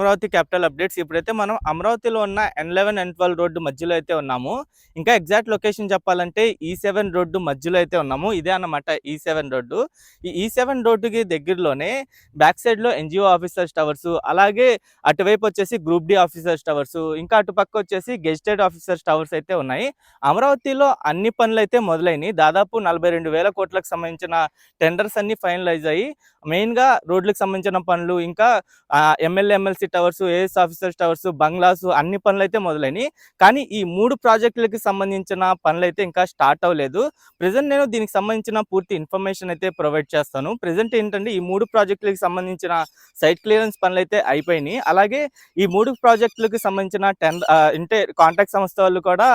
Amaravati capital updates ఇప్పుడైతే మనం అమరావతిలో ఉన్న N eleven N twelve road మధ్యలో అయితే ఉన్నాము. ఇంకా ఎగ్జాక్ట్ లొకేషన్ చెప్పాలంటే e ఈ సెవెన్ రోడ్డు మధ్యలో అయితే ఉన్నాము. ఇదే అన్నమాట e ఈ సెవెన్ రోడ్డు. ఈ e ఈ సెవెన్ రోడ్డుకి దగ్గరలోనే బ్యాక్ సైడ్లో ఎన్జిఓ ఆఫీసర్స్ టవర్స్ అలాగే అటువైపు వచ్చేసి గ్రూప్ డి ఆఫీసర్స్ టవర్స్ ఇంకా అటుపక్క వచ్చేసి గెజిటెడ్ ఆఫీసర్స్ టవర్స్ అయితే ఉన్నాయి. అమరావతిలో అన్ని పనులు అయితే మొదలైనవి దాదాపు నలభై రెండు వేల కోట్లకు సంబంధించిన టెండర్స్ అన్ని ఫైనలైజ్ అయ్యి మెయిన్గా రోడ్లకు సంబంధించిన పనులు ఇంకా MLA MLC towers IAS officers towers bungalows అన్ని పనులు అయితే మొదలైనవి కానీ ఈ మూడు ప్రాజెక్టులకి సంబంధించిన పనులు అయితే ఇంకా స్టార్ట్ అవ్వలేదు. ప్రజెంట్ నేను దీనికి సంబంధించిన పూర్తి ఇన్ఫర్మేషన్ అయితే ప్రొవైడ్ చేస్తాను. ప్రజెంట్ ఏంటంటే ఈ మూడు ప్రాజెక్టులకి సంబంధించిన సైట్ క్లియరెన్స్ పనులు అయితే అయిపోయినాయి. అలాగే ఈ మూడు ప్రాజెక్టులకు సంబంధించిన టెన్ అంటే కాంట్రాక్ట్ సంస్థ వాళ్ళు కూడా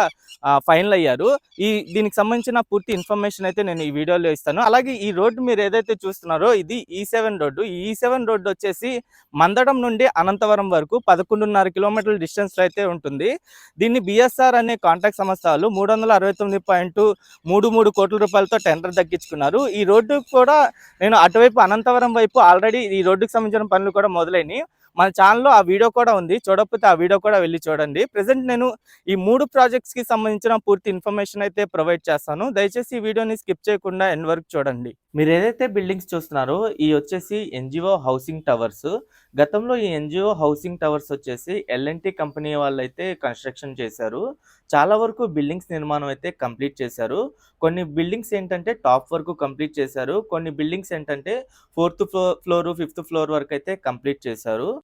ఫైనల్ అయ్యారు. ఈ దీనికి సంబంధించిన పూర్తి ఇన్ఫర్మేషన్ అయితే నేను ఈ వీడియోలో ఇస్తాను. అలాగే ఈ రోడ్డు మీరు ఏదైతే చూస్తున్నారో ఇది E seven road. E seven road వచ్చేసి మందడం నుండి అనంతవరం వరకు పదకొండున్నర కిలోమీటర్ల డిస్టెన్స్లో అయితే ఉంటుంది. దీన్ని బిఎస్ఆర్ అనే కాంట్రాక్ట్ సంస్థలు మూడు వందల అరవై తొమ్మిది పాయింట్ మూడు మూడు కోట్ల రూపాయలతో టెండర్ దక్కించుకున్నారు. ఈ రోడ్డు కూడా నేను అటువైపు అనంతవరం వైపు ఆల్రెడీ ఈ రోడ్డుకి సంబంధించిన పనులు కూడా మొదలైనవి. మన ఛానల్లో ఆ వీడియో కూడా ఉంది. చూడకపోతే ఆ వీడియో కూడా వెళ్ళి చూడండి. ప్రజెంట్ నేను ఈ మూడు ప్రాజెక్ట్స్కి సంబంధించిన పూర్తి ఇన్ఫర్మేషన్ అయితే ప్రొవైడ్ చేస్తాను. దయచేసి ఈ వీడియోని స్కిప్ చేయకుండా ఎండ్ వరకు చూడండి. మీరు ఏదైతే బిల్డింగ్స్ చూస్తున్నారో ఈ వచ్చేసి ఎన్జిఓ హౌసింగ్ టవర్స్. గతంలో ఈ ఎన్జిఓ హౌసింగ్ టవర్స్ వచ్చేసి ఎల్ఎన్టీ కంపెనీ వాళ్ళు అయితే కన్స్ట్రక్షన్ చేశారు. చాలా వరకు బిల్డింగ్స్ నిర్మాణం అయితే కంప్లీట్ చేశారు. కొన్ని బిల్డింగ్స్ ఏంటంటే టాప్ వరకు కంప్లీట్ చేశారు. కొన్ని బిల్డింగ్స్ ఏంటంటే fourth floor floor fifth floor వరకు అయితే కంప్లీట్ చేశారు.